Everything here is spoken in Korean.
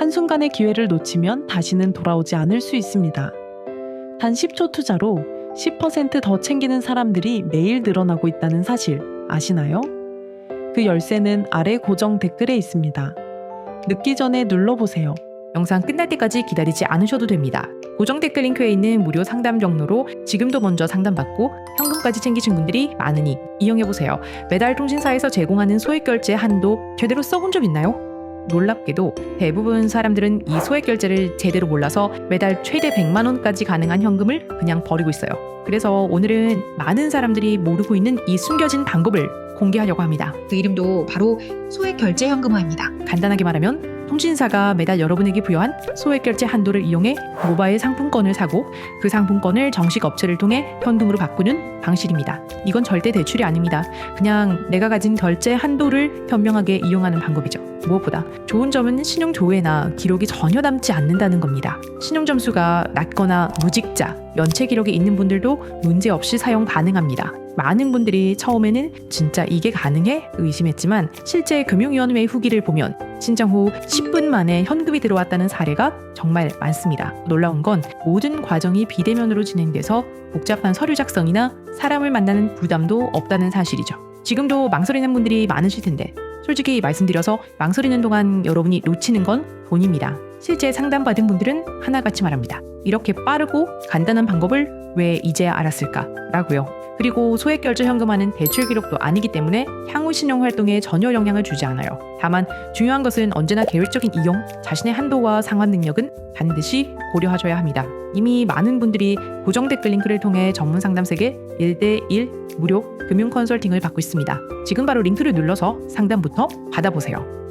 한순간의 기회를 놓치면 다시는 돌아오지 않을 수 있습니다. 단 10초 투자로 10%더 챙기는 사람들이 매일 늘어나고 있다는 사실 아시나요? 그 열쇠는 아래 고정 댓글에 있습니다. 늦기 전에 눌러보세요. 영상 끝날 때까지 기다리지 않으셔도 됩니다. 고정 댓글 링크에 있는 무료 상담 경로로 지금도 먼저 상담받고 현금까지 챙기신 분들이 많으니 이용해보세요. 매달 통신사에서 제공하는 소액 결제 한도 제대로 써본 적 있나요? 놀랍게도 대부분 사람들은 이 소액 결제를 제대로 몰라서 매달 최대 100만 원까지 가능한 현금을 그냥 버리고 있어요. 그래서 오늘은 많은 사람들이 모르고 있는 이 숨겨진 방법을 공개하려고 합니다. 그 이름도 바로 소액 결제 현금화입니다. 간단하게 말하면 통신사가 매달 여러분에게 부여한 소액 결제 한도를 이용해 모바일 상품권을 사고 그 상품권을 정식 업체를 통해 현금으로 바꾸는 방식입니다. 이건 절대 대출이 아닙니다. 그냥 내가 가진 결제 한도를 현명하게 이용하는 방법이죠. 무엇보다 좋은 점은 신용 조회나 기록이 전혀 남지 않는다는 겁니다. 신용 점수가 낮거나 무직자, 연체 기록이 있는 분들도 문제 없이 사용 가능합니다. 많은 분들이 처음에는 진짜 이게 가능해? 의심했지만 실제 금융위원회 후기를 보면 신청 후 10분 만에 현금이 들어왔다는 사례가 정말 많습니다. 놀라운 건 모든 과정이 비대면으로 진행돼서 복잡한 서류 작성이나 사람을 만나는 부담도 없다는 사실이죠. 지금도 망설이는 분들이 많으실 텐데 솔직히 말씀드려서 망설이는 동안 여러분이 놓치는 건 돈입니다. 실제 상담받은 분들은 하나같이 말합니다. 이렇게 빠르고 간단한 방법을 왜 이제야 알았을까? 라고요. 그리고 소액 결제 현금화는 대출 기록도 아니기 때문에 향후 신용 활동에 전혀 영향을 주지 않아요. 다만 중요한 것은 언제나 계획적인 이용, 자신의 한도와 상환 능력은 반드시 고려하셔야 합니다. 이미 많은 분들이 고정 댓글 링크를 통해 전문 상담색에 1대1 무료 금융 컨설팅을 받고 있습니다. 지금 바로 링크를 눌러서 상담부터 받아보세요.